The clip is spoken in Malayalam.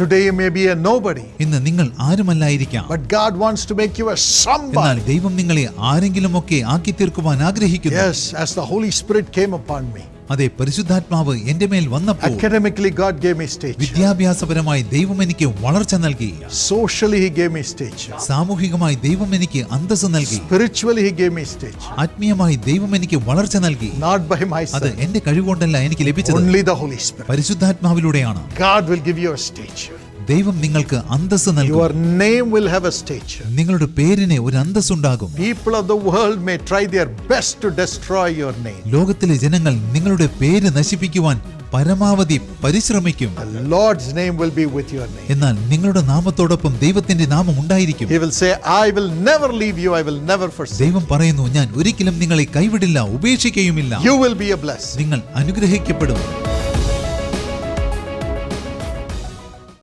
Today you may be a nobody, ഇന്ന് നിങ്ങൾ ആരുമല്ലായിരിക്കാം but God wants to make you a somebody. എന്നാൽ ദൈവം നിങ്ങളെ ആരെങ്കിലുമൊക്കെ ആക്കി തീർക്കുവാൻ ആഗ്രഹിക്കുന്നു Yes, as the Holy Spirit came upon me. അതെ പരിശുദ്ധാത്മാവ് എന്റെ മേൽ വന്നപ്പോൾ academically God gave me stage വിദ്യാഭ്യാസപരമായി ദൈവം എനിക്ക് വളർച്ച നൽകി. Socially he gave me stage സാമൂഹികമായി ദൈവം എനിക്ക് അന്തസ്സ് നൽകി. Spiritually he gave me stage ആത്മീയമായി ദൈവം എനിക്ക് വളർച്ച നൽകി. നോട്ട് ബൈ മൈ അത് എന്റെ കഴിവുകൊണ്ടല്ല എനിക്ക് ലഭിച്ചത്. Only the holy spirit പരിശുദ്ധാത്മാവിലൂടെയാണ്. God will give you a stage ദൈവം നിങ്ങൾക്ക് അന്തസ് നിങ്ങളുടെ പേരിനെ ഒരു അന്തസ് ഉണ്ടാകും ലോകത്തിലെ ജനങ്ങൾ നിങ്ങളുടെ പേര് നശിപ്പിക്കുവാൻ പരമാവധി പരിശ്രമിക്കും. Lord's name will be with your name എന്നാൽ നിങ്ങളുടെ നാമത്തോടൊപ്പം ദൈവത്തിന്റെ നാമം ഉണ്ടായിരിക്കും. He will say I will never leave you I will never forsake ദൈവം പറയുന്നു ഞാൻ ഒരിക്കലും നിങ്ങളെ കൈവിടില്ല ഉപേക്ഷിക്കയുമില്ല. You will be a bless നിങ്ങൾ അനുഗ്രഹിക്കപ്പെടും.